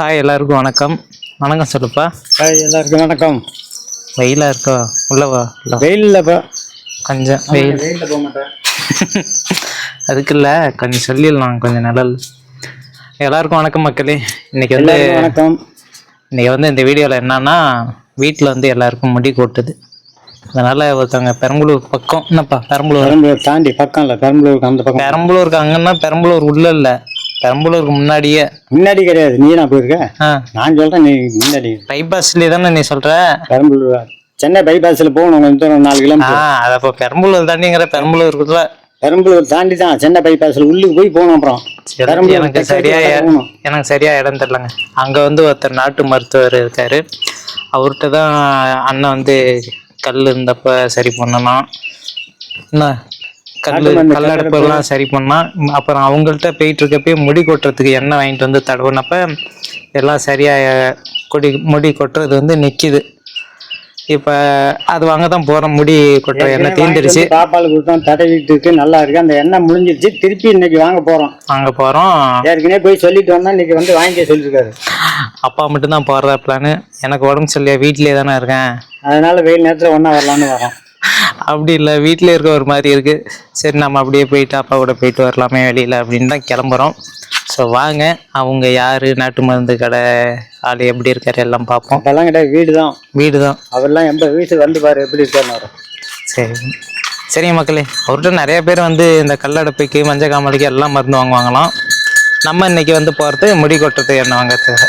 Hi எல்லாருக்கும் வணக்கம். வணக்கம் சொல்லுப்பா. ஹாய் எல்லாருக்கும் வணக்கம். வெயிலா இருக்கா? உள்ளவா? இல்ல. வெயிலில் இப்போ கொஞ்சம் வெயில். வெயிலில் போக மாட்டேன். அதுக்கு இல்லை கொஞ்சம் சொல்லிடலாம் கொஞ்சம் நிழல் எல்லாருக்கும் வணக்கம் மக்களே. இன்னைக்கு வந்து வணக்கம். இன்னைக்கு வந்து இந்த வீடியோவில் என்னன்னா வீட்டில் வந்து எல்லாருக்கும் முடி கொட்டுது. அதனால ஒருத்தவங்க பெரம்பலூர் பக்கம். என்னப்பா பெரம்பலூர்? பெரம்பலூர் தாண்டி பக்கம் இல்லை பெரம்பலூருக்கு அந்த பக்கம். பெரம்பலூருக்கு அங்கன்னா பெரம்பலூர் உள்ள இல்லை. பெரம்பலூருக்கு முன்னாடியே. முன்னாடி கிடையாது. நீ நான் போயிருக்க நான் சொல்கிறேன் நீ முன்னாடி. பைபாஸ்லேயே தானே நீ சொல்கிற பெரம்பலூர் சென்னை பைபாஸில் போகணும் கொஞ்சம் தூரம் நாலு கிலோமீட்டர் அதை இப்போ பெரம்பலூர் தாண்டிங்கிற பெரம்பலூருக்குள்ள. பெரம்பலூர் தாண்டி தான் சென்னை பைபாஸில் உள்ளுக்கு போய் போகணும் அப்புறம். எனக்கு சரியா. எனக்கு சரியா இடம் தெரியலங்க. அங்க வந்து ஒருத்தர் நாட்டு மருத்துவர் இருக்காரு. அவர்கிட்ட தான் அண்ணன் வந்து கல் இருந்தப்ப சரி பண்ணலாம் என்ன? கல்லடைப்பெல்லாம் சரி பண்ணா அப்புறம் அவங்கள்ட்ட போயிட்டு இருக்கப்பயே முடி கொட்டுறதுக்கு எண்ணெய் வாங்கிட்டு வந்து தடவுனப்ப எல்லாம் சரியா கொடி முடி கொட்டுறது வந்து நிக்குது. இப்ப அது வாங்க தான் போறோம் முடி கொட்டுற எண்ணெய் தீந்துருச்சு. பாப்பாளுக்கு கொடுத்தோம் தடவிட்டு இருக்கு நல்லா இருக்கு. அந்த எண்ணெய் முடிஞ்சிருச்சு திருப்பி இன்னைக்கு வாங்க போகிறோம் வாங்க போறோம். ஏற்கனவே போய் சொல்லிட்டு வந்தா இன்னைக்கு வந்து வாங்கிக்க சொல்லியிருக்காரு அப்பா மட்டும்தான் போறதா பிளானு எனக்கு உடம்பு சரியில்லையா வீட்லயே தானே இருக்கேன். அதனால வெயில் நேரத்தில் ஒன்றா வரலான்னு வரோம். அப்படி இல்லை வீட்டிலே இருக்க ஒரு மாதிரி இருக்கு. சரி நம்ம அப்படியே போயிட்டு அப்பா கூட போயிட்டு வரலாமே வெளியில அப்படின்னு தான் கிளம்புறோம். ஸோ வாங்க அவங்க யாரு நாட்டு மருந்து கடை ஆள் எப்படி இருக்காரு எல்லாம் பார்ப்போம். அதெல்லாம் கிடையாது வீடு தான் வீடு தான் அவர்லாம் எண்பது வயசு வந்து பாரு எப்படி இருக்காருன்னு வரும். சரி. சரிங்க மக்களே அவர்கிட்ட நிறைய பேர் வந்து இந்த கல்லடைப்பைக்கு மஞ்சள் காமலைக்கு எல்லாம் மருந்து வாங்குவாங்களாம். நம்ம இன்னைக்கு வந்து போகிறது முடி கொட்டுறது என்ன வாங்குறதுக்கு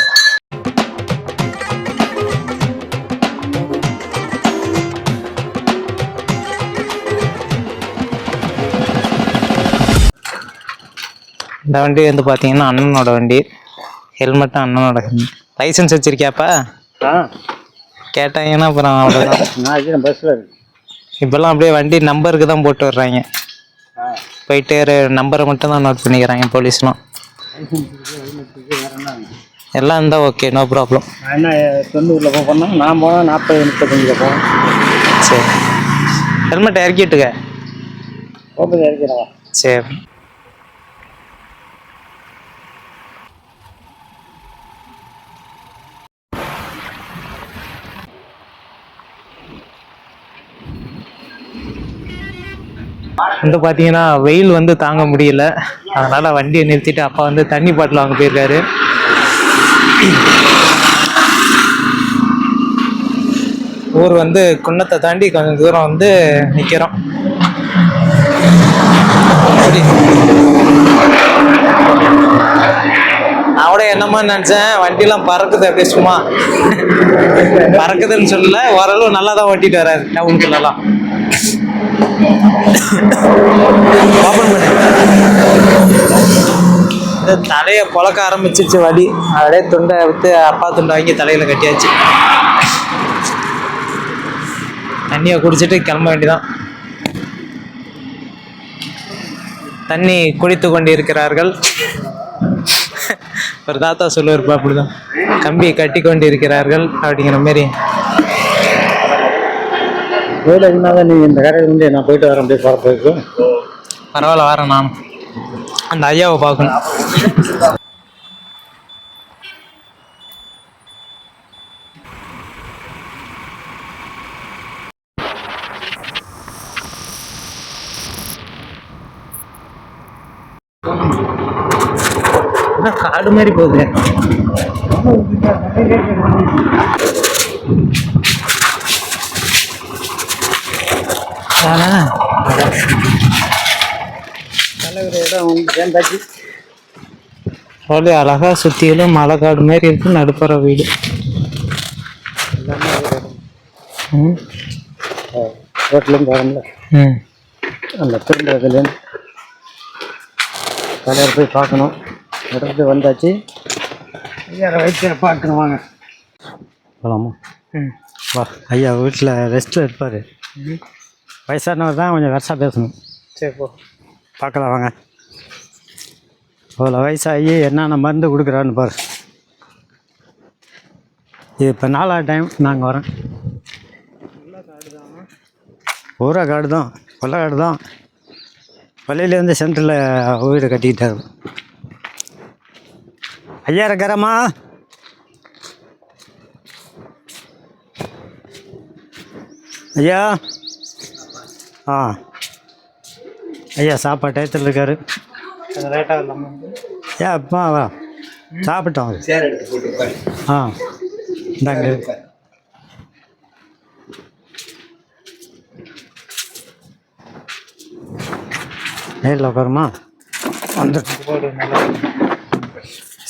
இந்த வண்டி வந்து பார்த்தீங்கன்னா அண்ணனோட வண்டி. ஹெல்மெட்டும் அண்ணனோட லைசன்ஸ் வச்சிருக்கியாப்பா? ஆ. கேட்டாங்கன்னா அப்புறம் அவ்வளோதான் நான் பஸ்ஸில் இருக்கு இப்போல்லாம் அப்படியே வண்டி நம்பருக்கு தான் போட்டு வர்றாங்க. போயிட்டு நம்பரை மட்டும் தான் நோட் பண்ணிக்கிறாங்க போலீஸ்லாம். எல்லாம் இருந்தால் ஓகே நோ ப்ராப்ளம் என்ன தொண்ணூறில் போக போனோம் நான் போனால் நாற்பது முப்பத்தஞ்சில் போவேன் சரி. ஹெல்மெட் இறக்கிட்டுக்க. போகும்போது இறக்கிறவா சரி. வந்து பார்த்தீங்கன்னா வெயில் வந்து தாங்க முடியல. அதனால் வண்டியை நிறுத்திட்டு அப்பா வந்து தண்ணி பாட்டில் வாங்க போயிருக்காரு. ஊர் வந்து குன்னத்தை தாண்டி கொஞ்சம் தூரம் வந்து நிற்கிறோம் அவட என்னமா நினச்சேன் வண்டிலாம் பறக்குது அப்படியே சும்மா. பறக்குதுன்னு சொல்லல ஓரளவு நல்லா தான் ஓட்டிட்டு வராது டவுனுக்குள்ளலாம் ஓப்பன் பண்ணு இந்த தலையை புழக்க ஆரம்பிச்சிருச்சு வலி. அப்படியே துண்டை விட்டு அப்பா துண்டை வாங்கி தலையில் கட்டியாச்சு. தண்ணியை குடிச்சிட்டு கிளம்ப வேண்டிதான் தண்ணி குடித்து கொண்டிருக்கிறார்கள். ஒரு தாத்தா சொல்லுவார்ப்பா அப்படிதான். கம்பியை கட்டி கொண்டு இருக்கிறார்கள் அப்படிங்கிற மாதிரி வேலை இருந்தால் நீ இந்த கடையில் வந்து நான் போயிட்டு வரேன் அப்படியே போகிறதுக்கு பரவாயில்ல வரேன் நான். அந்த ஐயாவை பார்க்கணும். காடு மாதிரி போகுது. ஆனா தலைவர் இடம் வந்து சேர்ந்தாச்சு அவ்வளோ அழகா சுத்தியிலும் மலை காடு மாதிரி இருக்கு நடுப்புற வீடு. ம். ரோட்லேருந்து வரல ம். அந்த திரும்புறதுலேருந்து தலைவர் போய் பார்க்கணும். இடத்துக்கு வந்தாச்சு. ஐயா வயிற்று பார்க்கணும் வாங்க. போகலாமா ம். வா ஐயா வீட்டில் ரெஸ்ட்டில் இருப்பார் வயசானவர் தான் கொஞ்சம் வருஷம் பேசணும். சரி போ. பார்க்கலாம் வாங்க. இவ்வளோ வயசாகி என்னென்ன மருந்து கொடுக்குறான்னு பாரு. இது இப்போ நாலாவது டைம் நாங்கள் வரோம். ஊரா காடு தான் கொல்ல காடு தான் பள்ளியிலேருந்து சென்டரில் வீடு கட்டிக்கிட்டாரு. ஐயா இருக்கிறமா ஐயா. ஆ ஐயா சாப்பாடு டயத்தில் இருக்காரு லேட்டாக இல்லாமல் ஏன் அப்பா வா சாப்பிட்டோம் அவரு. சேர் எடுத்து போட்டு உட்காரு. ஆ இந்தாங்க. நேரில் உட்காருமா வந்துட்டு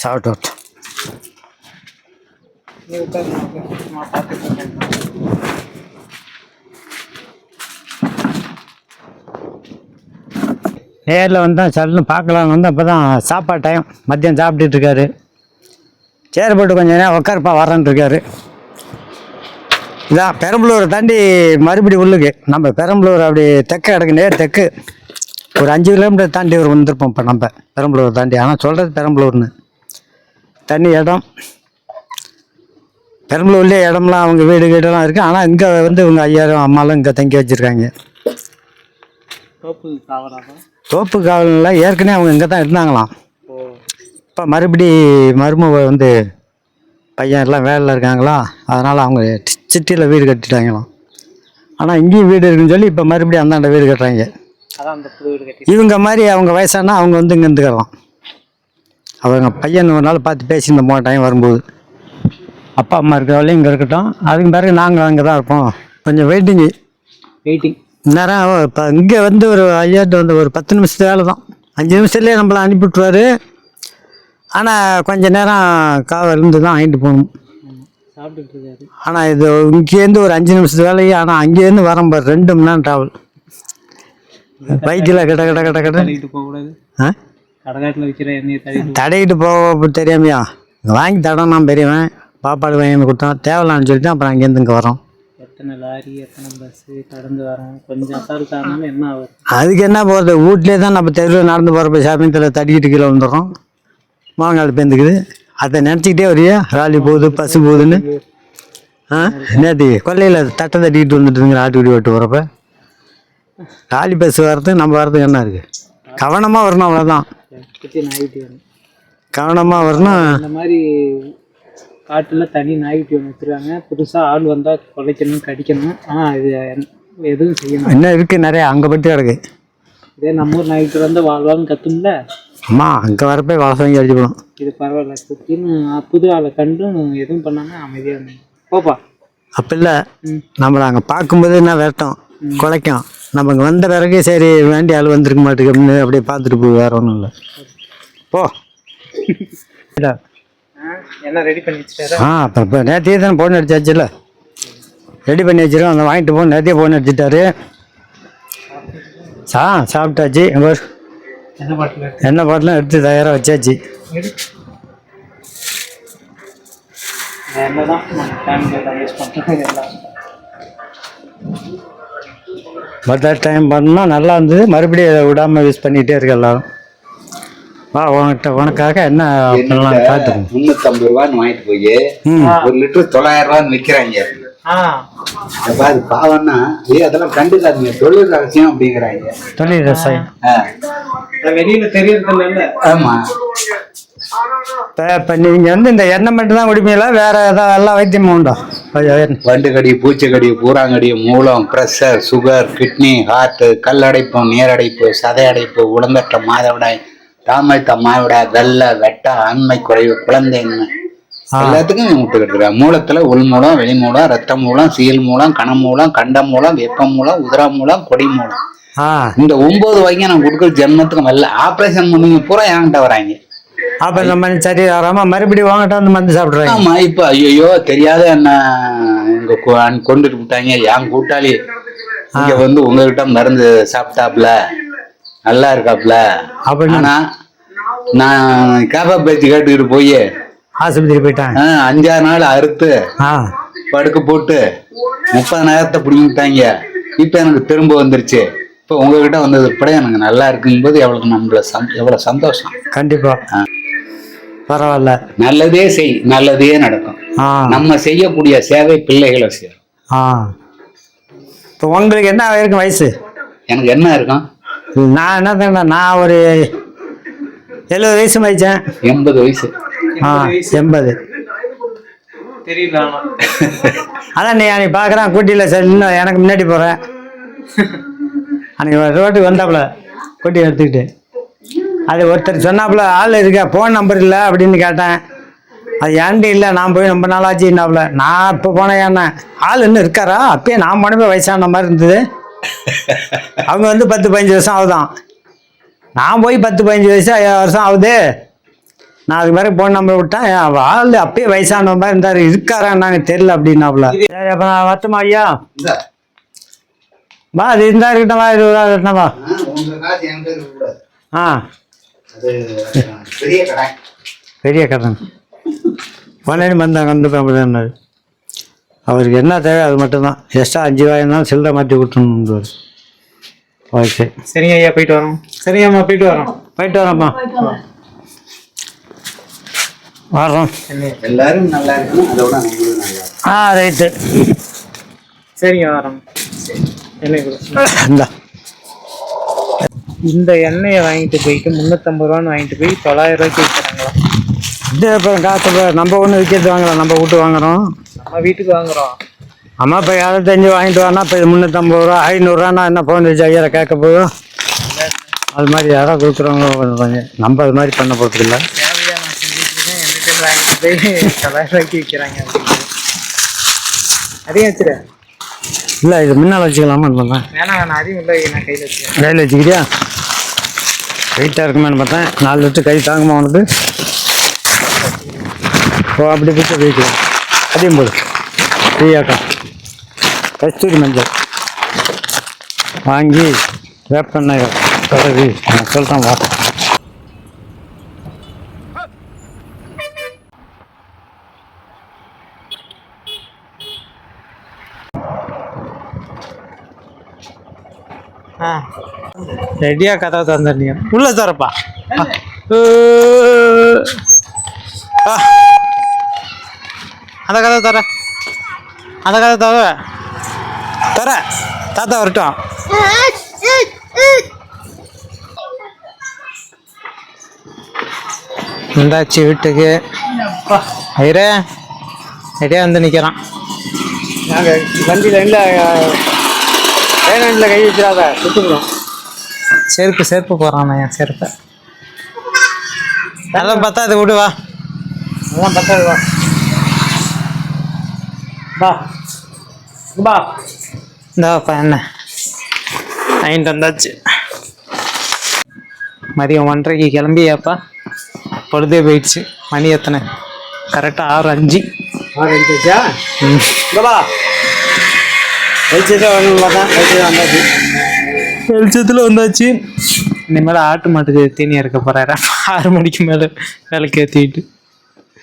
சாப்பிட்டு வரட்டும். நீ உட்காரு நான் பார்த்துக்கிறேன் நேரில் வந்தால் சல்லுன்னு பார்க்கலான்னு வந்து அப்போ தான் சாப்பாடு டைம் மதியம் சாப்பிட்டுட்டு இருக்காரு. சேர் போட்டு கொஞ்சம் நேரம் உட்காருப்பா வரேன்ட்டுருக்காரு இதான் பெரம்பலூரை தாண்டி மறுபடி உள்ளுக்கு. நம்ம பெரம்பலூர் அப்படி தெற்க கிடக்கு நேர் தெற்கு. ஒரு அஞ்சு கிலோமீட்டர் தாண்டி ஒரு வந்திருப்போம் இப்போ நம்ம பெரம்பலூர் தாண்டி. ஆனால் சொல்கிறது பெரம்பலூர்னு. தண்ணி இடம். பெரம்பலூர்லேயே இடம்லாம் அவங்க வீடு வீடெல்லாம் இருக்குது ஆனால் இங்கே வந்து இவங்க ஐயாயிரம் அம்மாலாம் இங்கே தங்கி வச்சுருக்காங்க. தோப்பு காவலில் ஏற்கனவே அவங்க இங்கே தான் இருந்தாங்களாம். இப்போ மறுபடி மருமக வந்து பையன் எல்லாம் வேலையில் இருக்காங்களா? அதனால் அவங்க சிட்டியில் வீடு கட்டிட்டாங்களாம். ஆனால் இங்கேயும் வீடு இருக்குன்னு சொல்லி இப்போ மறுபடியும் அந்தாண்ட வீடு கட்டுறாங்க. இவங்க மாதிரி அவங்க வயசானா அவங்க வந்து இங்கே இருந்துக்கலாம் அவங்க பையன் ஒரு நாள் பார்த்து பேசியிருந்த போன டைம் வரும்போது அப்பா அம்மா இருக்கிறவளையும் இங்கே இருக்கட்டும். அதுக்கு பிறகு நாங்கள் அங்கே தான் இருப்போம். கொஞ்சம் வெயிட்டிங்கு வெயிட்டிங் நேரம் இப்போ இங்கே வந்து ஒரு ஐயாட்டு வந்து ஒரு பத்து நிமிஷத்து வேலை தான் அஞ்சு நிமிஷத்துலேயே நம்மளை அனுப்பி விட்ருவாரு ஆனால் கொஞ்ச நேரம் காவல் இருந்து தான் வாங்கிட்டு போகணும். ஆனால் இது இங்கேருந்து ஒரு அஞ்சு நிமிஷத்து வேலையை ஆனால் அங்கேருந்து வரோம் பாரு ரெண்டு மணி நேரம் ட்ராவல் பைக்கில் கிட்ட கிட்ட கிட்ட கிட்ட ஆ? தடைக்கிட்டு போக தெரியாமையா? வாங்கி தடனான் பெரியவன். பாப்பாடு வாங்கி கொடுத்தான். தேவலான்னு சொல்லிட்டு அப்புறம் அங்கேருந்து இங்கே வரோம் எத்தனை லாரி எத்தனை பஸ்ஸு கடந்து வரோம். கொஞ்சம் அசால்ட் ஆனாலும் என்ன ஆகுது? அதுக்கு என்ன போகிறது வீட்லேயே தான் நம்ம தெருவில் நடந்து போகிறப்ப சமயத்தில் தட்டிக்கிட்டு கீழே வந்துடுறோம் மாங்கால் பேந்துக்குது அதை நினச்சிக்கிட்டே வரியா? ராலி போகுது பஸ்ஸு போகுதுன்னு. ஆ? நேற்று கொல்லையில் தட்டை தட்டிக்கிட்டு வந்துட்டுங்கிற ஆட்டுக்குடி ஓட்டு போகிறப்ப ராலி பஸ் வர்றது நம்ம வர்றதுக்கு என்ன இருக்குது கவனமாக வரணும் அவ்வளோதான் கவனமாக வரணும். இந்த மாதிரி காட்டில் தனி நாய்க்குட்டி ஒன்று வச்சுருக்காங்க. புதுசாக ஆள் வந்தால் குலைக்கணும் கடிக்கணும். ஆனால் இது எதுவும் செய்யணும். இன்னும் இருக்குது நிறையா அங்கே பட்டு கிடக்கு இதே நம்ம ஊர் நாய்க்குட்டி வந்து வாழ்வாங்க கத்தும்ல? அம்மா அங்கே வரப்போ வாங்கி அடிச்சுக்கணும் இது பரவாயில்ல குட்டின்னு புது ஆளை கண்டும் எதுவும் பண்ணாமல் அமைதியாக இருந்தேன் போப்பா. அப்போ இல்லை நம்மளை அங்கே பார்க்கும்போது என்ன விரட்டும் குலைக்கும். நம்ம இங்கே வந்த பிறகு சரி வேண்டிய ஆள் வந்திருக்க மாட்டேங்குது அப்படியே பார்த்துட்டு போ வேற ஒன்றும் இல்லை. போ. ரெடி பண்ணி வச்சுட்டாரா? ஆ இப்போ நேற்றையே தானே ஃபோன் அடிச்சாச்சுல்ல ரெடி பண்ணி வச்சிருக்கோம் அந்த வாங்கிட்டு போ நேற்றையே ஃபோன் அடிச்சிட்டாரு. சா சாப்பிட்டாச்சு பாரு. என்ன பாட்டிலாம் எடுத்து? தயாராக வச்சாச்சு. பர்த்டே டைம் பண்ணால் நல்லா இருந்தது. மறுபடியும் விடாமல் யூஸ் பண்ணிகிட்டே இருக்கு எல்லாரும் வா உனக்கிட்ட உனக்காக என்ன பண்ணலாம் காட்டுறேன் முன்னூத்தம்பது ரூபான்னு வாங்கிட்டு போய் ஒரு லிட்டர் தொள்ளாயிரம் ரூபான்னு விற்கிறாங்க ஆ. அப்ப அது பாவம்னா ஏய் அதெல்லாம் கண்டுக்காதீங்க. தொழில் ரகசியம் அப்படிங்கிறாங்க. தொழில் அது வெளியில தெரியறது இல்ல? ஆமா. இப்போ நீங்கள் வந்து இந்த எண்ணெய் மட்டும் தான் குடிப்பீங்களா? வேற ஏதாவது எல்லா வைத்தியமும் உண்டா? ஐயோ, வண்டுகடி பூச்சிக்கடி பூராங்கடி மூலம் ப்ரெஷர் சுகர் கிட்னி ஹார்ட் கல்லடைப்பு நீரடைப்பு சதை அடைப்பு உடம்பற்ற மாதவிடாய் தாமரைத்த மாதவிடாய் வெள்ளை வெட்ட ஆண்மை குறைவு குழந்தையின்மை எல்லாத்துக்கும் இவன் விட்டு கட்டுறான் மூலத்துல உள் மூலம் வெளி மூலம் ரத்த மூலம் சீல் மூலம் கண மூலம் கண்ட மூலம் வெப்ப மூலம் உதிர மூலம் கொடி மூலம். இந்த ஒன்பது வகையை நான் கொடுக்குற ஜென்மத்துக்கு வரல ஆபரேஷன் பண்ணி பூரா என்கிட்ட வராங்க. அப்போ இந்த மாதிரி சரி மறுபடியும் வாங்கிட்டு வந்து மருந்து சாப்பிட்றாங்க. ஆமா இப்ப ஐயோ தெரியாத என்ன இங்க கொண்டுட்டு விட்டாங்க. என் கூட்டாளி இங்க வந்து உங்ககிட்ட மருந்து சாப்பிட்டாப்ல. நல்லா இருக்காப்ல அப்படின்னு நான் கேபா பேச்சு கேட்டுக்கிட்டு போய் ஆஸ்பத்திரி போயிட்டாங்க. அஞ்சாறு நாள் அறுத்து படுக்க போட்டு முப்பதாயிரத்தை பிடிங்கிட்டாங்க. இப்ப எனக்கு திரும்ப வந்துருச்சு. இப்ப உங்ககிட்ட வந்தது கூட எனக்கு நல்லா இருக்கும்போது எவ்வளவு நம்மள சந்- எவ்வளவு சந்தோஷம். கண்டிப்பாக பரவாயில்ல. நல்லதே செய் நல்லதே நடக்கும். நம்ம செய்யக்கூடிய சேவை பிள்ளைகளை ஆ. இப்போ உங்களுக்கு என்ன ஆகிருக்கும் வயசு? எனக்கு என்ன இருக்கும்? நான் என்ன பண்ணேன் நான் ஒரு எழுபது வயசு மதிச்சேன். எண்பது வயசு. ஆ எண்பது. தெரியல அதான் நீ அன்னைக்கு பார்க்குறான் கூட்டியில் சரி இன்னும் எனக்கு முன்னாடி போகிறேன் அன்னைக்கு ரோட்டுக்கு வந்தாப்புல கூட்டி எடுத்துக்கிட்டு. அது ஒருத்தர் சொன்னாப்புல ஆள் இருக்கா ஃபோன் நம்பர் இல்லை? அப்படின்னு கேட்டேன். அது ஏன்டி இல்லை? நான் போய் ரொம்ப நாளாச்சுன்னாப்புல நான் இப்போ போனேன் ஏன்னா ஆள் இன்னும் இருக்காரா? அப்பயே நான் போனப்போ வயசான மாதிரி இருந்தது. அவங்க வந்து பத்து பதினஞ்சு வருஷம் ஆகுதான். நான் போய் பத்து பதினஞ்சு வயசு வருஷம் ஆகுது. நான் அதுக்கு பிறகு ஃபோன் நம்பர் விட்டேன். ஆள் அப்பயே வயசான மாதிரி இருந்தார். இருக்காரா நாங்கள் தெரியல அப்படின்னாப்புல. சரி அப்போ நான் வரட்டுமா ஐயா? வா அது இருந்தா இருக்கட்டும். இருபது ரூபா இருக்கட்டும். ஆ. பெரிய கடை பெரிய கடன். பன்னெண்டு வந்தாங்க வந்து அப்படின்னாரு அவருக்கு என்ன தேவை அது மட்டும்தான். எக்ஸ்ட்ரா அஞ்சு ரூபாயிருந்தாலும் சில்லறை மாற்றி கொடுத்துருன்னு ஓகே சரிங்க ஐயா போயிட்டு வரோம். சரிங்க அம்மா போயிட்டு வரோம். போயிட்டு வரேன்ப்பா வர்றோம் எல்லாரும் நல்லா இருக்கணும்? அதோட. ஆ ரைட்டு சரிங்க வரோம். எண்ணெய் கொடு இந்தா. எண்ணெயை வாங்கிட்டு போயிட்டு முந்நூற்றம்பது ரூபான்னு வாங்கிட்டு போய் தொள்ளாயிரம் ரூபாய்க்கு விற்கிறாங்களா இது இப்போ காசு இப்போ நம்ம ஒன்று விற்கிறது வாங்கலாம். நம்ம வீட்டு வாங்குறோம். நம்ம வீட்டுக்கு வாங்குறோம். அம்மா இப்போ யாரும் தெரிஞ்சு வாங்கிட்டு வானா? இப்போ முந்நூற்றம்பது ரூபா ஐநூறுரூவா என்ன ஃபோன் வச்சு ஐயரை கேட்க போதும் அது மாதிரி யாரோ கொடுக்குறவங்க கொஞ்சம் நம்ம அது மாதிரி பண்ண போகிறது இல்லை இல்லை இது முன்னால் வச்சுக்கலாமா? பண்ணேன் கையில் வச்சுக்கிறியா வெயிட்டாக இருக்குமேனு பார்த்தேன்? நாலு லிட்டர் கை தாங்குமா உனக்கு? ஓ அப்படி பிடிச்ச அதையும் போடு ஃப்ரீயாட்டம் கஸ்தூரி மஞ்சள் வாங்கி வேப்பெண்ணெய் பிறகு நான் சொல்கிறேன் வா ரெடியாக கதவை திறந்துருந்தீங்க உள்ள தரப்பா அந்த கதவை தர. அந்த கதவை தர. தர. தாத்தா வரட்டும். இந்தாச்சு வீட்டுக்கு. ஐரே ரெடியாக வந்து நிற்கிறான் நாங்கள் வண்டியில் இல்லை வேணாண்டில் கை வச்சிடாத சுற்றுக்கிறோம் செருப்பு செருப்பு போடுறான் என் செருப்பை. அதான் பார்த்தா அது விடு வா. அதெல்லாம் பத்தாது வா. வா. வா. இந்தாப்பா என்ன? வாங்கிட்டு வந்தாச்சு. மதியம் ஒன்றரைக்கு கிளம்பியாப்பா. பொழுதே போயிடுச்சு. மணி எத்தனை? கரெக்டாக ஆறு அஞ்சு. ஆறு அடிச்சா இங்கே வா. வச்சுதான் வரணும் பார்த்தா வச்சுதான் வந்தாச்சு. வெளிச்சத்தில் வந்தாச்சு. இனிமேல் ஆட்டு மாட்டுக்கு தீனி இருக்க போகிறாரு ஆறு மணிக்கு மேலே வேலைக்கு ஏற்றிட்டு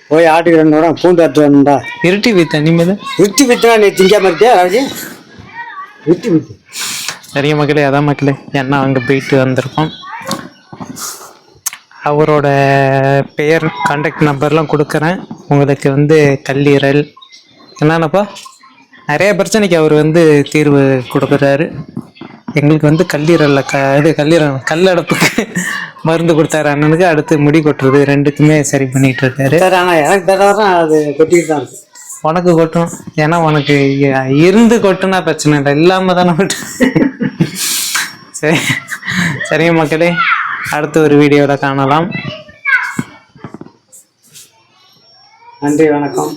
போய் ஆட்டுக்கு ரெண்டு நேரம் பூண்டு அறுத்து வரணும்டா. இருட்டி வீத்து இனிமேல் விட்டு விட்டுனா நீ திங்காம இருக்கியா ராஜி? விட்டு விட்டு நிறைய மக்களே அதான் மக்களே ஏன்னா அங்கே போயிட்டு வந்திருக்கோம். அவரோட பெயர் கான்டாக்ட் நம்பர்லாம் கொடுக்குறேன். உங்களுக்கு வந்து கல்லீரல். என்னென்னப்பா? நிறைய பிரச்சனைக்கு அவர் வந்து தீர்வு கொடுக்குறாரு. எங்களுக்கு வந்து கல்லீரலில் க இது கல்லீரல் கல்லடப்புக்கு. மருந்து கொடுத்தாரு அண்ணனுக்கு அடுத்து முடி கொட்டுறது ரெண்டுக்குமே சரி பண்ணிட்டு இருக்காரு சரி ஆனால் எனக்கு தர அது கொட்டிட்டு தான் இருக்கு. உனக்கு கொட்டும். ஏன்னா உனக்கு இருந்து கொட்டுனா பிரச்சனை இல்லை. இல்லாம தானே கொட்டு. சரி. சரிங்க மக்களே. அடுத்த ஒரு வீடியோவில் காணலாம். நன்றி வணக்கம்.